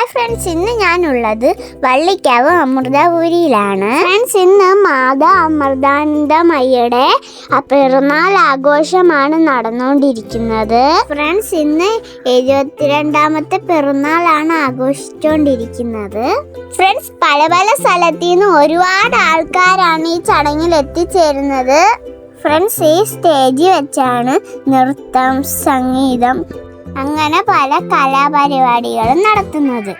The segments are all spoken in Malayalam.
ഹായ് ഫ്രണ്ട്സ് ഇന്ന് ഞാനുള്ളത് വള്ളിക്കാവ് അമൃതപുരിയിലാണ്. ഫ്രണ്ട്സ് ഇന്ന് മാതാ അമൃതാനന്ദമയ്യയുടെ പിറന്നാൾ ആഘോഷമാണ് നടന്നുകൊണ്ടിരിക്കുന്നത്. ഫ്രണ്ട്സ് ഇന്ന് എഴുപത്തിരണ്ടാമത്തെ പിറന്നാളാണ് ആഘോഷിച്ചുകൊണ്ടിരിക്കുന്നത്. ഫ്രണ്ട്സ് പല പല സ്ഥലത്തു നിന്ന് ഒരുപാട് ആൾക്കാരാണ് ഈ ചടങ്ങിൽ എത്തിച്ചേരുന്നത്. ഫ്രണ്ട്സ് ഈ സ്റ്റേജിൽ വെച്ചാണ് നൃത്തം സംഗീതം അങ്ങനെ പല കലാപരിപാടികളും നടത്തുന്നത്.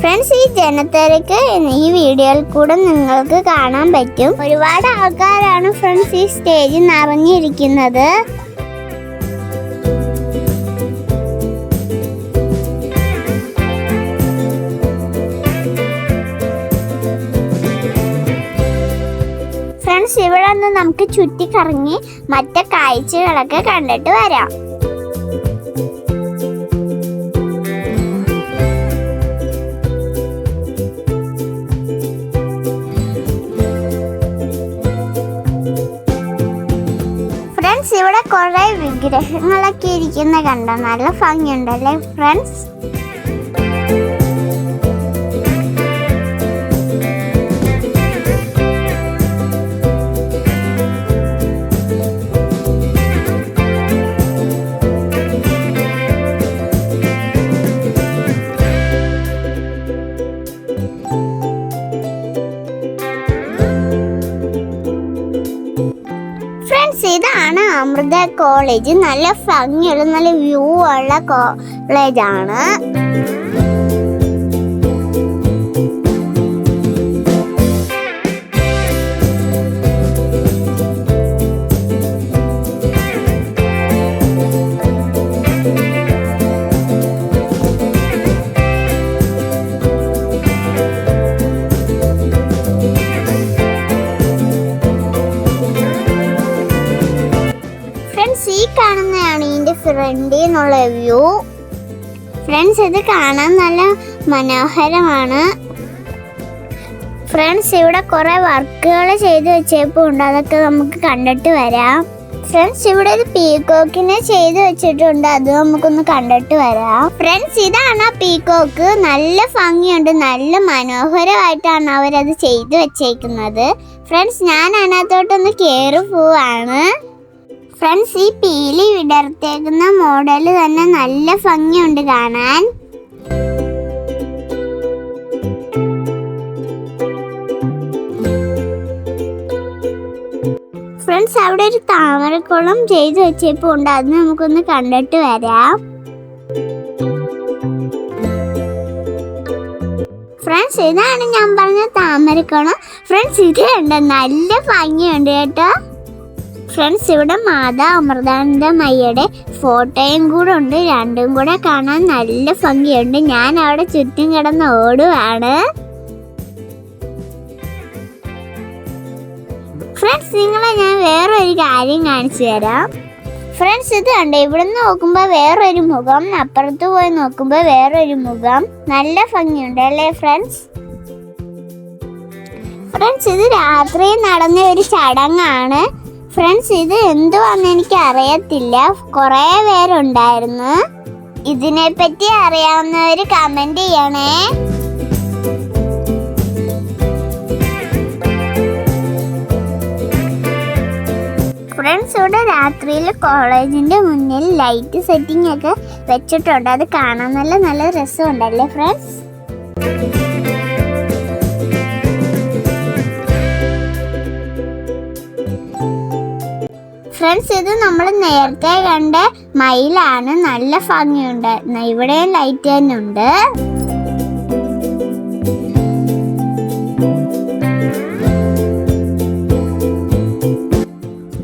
ഫ്രണ്ട്സ് ഈ ജനത്തിരക്ക് ഈ വീഡിയോയിൽ കൂടെ നിങ്ങൾക്ക് കാണാൻ പറ്റും. ഒരുപാട് ആൾക്കാരാണ് ഫ്രണ്ട്സ് ഈ സ്റ്റേജിൽ നിറഞ്ഞിരിക്കുന്നത്. ഫ്രണ്ട്സ് ഇവിടെ നിന്ന് നമുക്ക് ചുറ്റിക്കറങ്ങി മറ്റേ കാഴ്ചകളൊക്കെ കണ്ടിട്ട് വരാം. ഫ്രണ്ട്സ് ഇവിടെ കുറെ വിഗ്രഹങ്ങളൊക്കെ ഇരിക്കുന്ന കണ്ട? നല്ല ഭംഗിയുണ്ടല്ലേ? ഫ്രണ്ട്സ് അമൃത കോളേജ് നല്ല ഭംഗിയുള്ള നല്ല വ്യൂ ഉള്ള കോളേജ് ഇതിന്റെ എന്നുള്ള വ്യൂ. ഫ്രണ്ട്സ് ഇത് കാണാൻ നല്ല മനോഹരമാണ്. ഫ്രണ്ട്സ് ഇവിടെ കുറെ വർക്കുകൾ ചെയ്ത് വെച്ചപ്പോൾ ഉണ്ട്. അതൊക്കെ നമുക്ക് കണ്ടിട്ട് വരാം. ഫ്രണ്ട്സ് ഇവിടെ ഒരു പീകോക്കിനെ ചെയ്ത് വെച്ചിട്ടുണ്ട്. അത് നമുക്കൊന്ന് കണ്ടിട്ട് വരാം. ഫ്രണ്ട്സ് ഇതാണ് ആ പീകോക്ക് നല്ല ഭംഗിയുണ്ട്. നല്ല മനോഹരമായിട്ടാണ് അവരത് ചെയ്ത് വെച്ചേക്കുന്നത്. ഫ്രണ്ട്സ് ഞാൻ അതിനകത്തോട്ടൊന്ന് കയറി പോവാണ്. ഫ്രണ്ട്സ് ഈ പീലി വിടർത്തേക്കുന്ന മോഡൽ തന്നെ നല്ല ഭംഗിയുണ്ട് കാണാൻ. ഫ്രണ്ട്സ് അവിടെ ഒരു താമരക്കുളം ചെയ്തു വെച്ചപ്പോ ഉണ്ട്. അത് നമുക്കൊന്ന് കണ്ടിട്ട് വരാം. ഫ്രണ്ട്സ് ഇതാണ് ഞാൻ പറഞ്ഞ താമരക്കുളം. ഫ്രണ്ട്സ് ഇത് ഉണ്ട് നല്ല ഭംഗിയുണ്ട് കേട്ടോ. ഫ്രണ്ട്സ് ഇവിടെ മാതാ അമൃതാനന്ദമയ്യയുടെ ഫോട്ടോയും കൂടെ ഉണ്ട്. രണ്ടും കൂടെ കാണാൻ നല്ല ഭംഗിയുണ്ട്. ഞാൻ അവിടെ ചുറ്റും കിടന്ന് ഓടുവാണ്. ഫ്രണ്ട്സ് നിങ്ങളെ ഞാൻ വേറൊരു കാര്യം കാണിച്ചു തരാം. ഫ്രണ്ട്സ് ഇത് കണ്ടേ? ഇവിടുന്ന് നോക്കുമ്പോൾ വേറൊരു മുഖം അപ്പുറത്ത് പോയി നോക്കുമ്പോൾ വേറൊരു മുഖം. നല്ല ഭംഗിയുണ്ട് അല്ലേ ഫ്രണ്ട്സ് ഫ്രണ്ട്സ് ഇത് രാത്രി നടന്ന ഒരു ചടങ്ങാണ്. ഫ്രണ്ട്സ് ഇത് എന്തുവാന്ന് എനിക്ക് അറിയത്തില്ല കുറേ പേരുണ്ടായിരുന്നു. ഇതിനെപ്പറ്റി അറിയാവുന്നവർ കമന്റ് ചെയ്യണേ. ഫ്രണ്ട്സ് ഇവിടെ രാത്രിയിൽ കോളേജിന്റെ മുന്നിൽ ലൈറ്റ് സെറ്റിംഗ് ഒക്കെ വെച്ചിട്ടുണ്ട്. അത് കാണാൻ നല്ല നല്ല രസമുണ്ടല്ലേ ഫ്രണ്ട്സ് ഫ്രണ്ട്സ് ഇത് നമ്മൾ നേരത്തെ കണ്ട മയിലാണ്. നല്ല ഭംഗിയുണ്ട്. ഇവിടെയും ലൈറ്റ് തന്നെ ഉണ്ട്.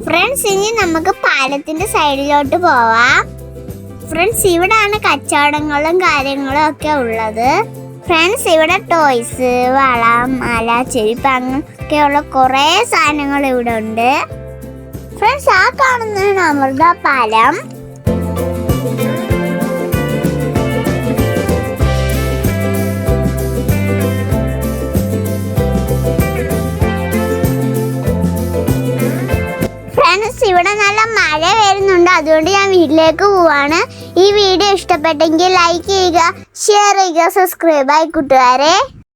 ഫ്രണ്ട്സ് ഇനി നമുക്ക് പാലത്തിന്റെ സൈഡിലോട്ട് പോവാം. ഫ്രണ്ട്സ് ഇവിടാണ് കച്ചവടങ്ങളും കാര്യങ്ങളും ഒക്കെ ഉള്ളത്. ഫ്രണ്ട്സ് ഇവിടെ ടോയ്സ് വള മാല ചെരുപ്പ് അങ്ങനെയൊക്കെയുള്ള കുറേ സാധനങ്ങൾ ഇവിടെ ഉണ്ട്. ഫ്രണ്ട്സ് ആ കാണുന്നതാണ് അമൃത പാലം. ഫ്രണ്ട്സ് ഇവിടെ നല്ല മഴ വരുന്നുണ്ട്. അതുകൊണ്ട് ഞാൻ വീട്ടിലേക്ക് പോവാണ്. ഈ വീഡിയോ ഇഷ്ടപ്പെട്ടെങ്കിൽ ലൈക്ക് ചെയ്യുക ഷെയർ ചെയ്യുക സബ്സ്ക്രൈബ് ആയി കൂട്ടുകാരെ.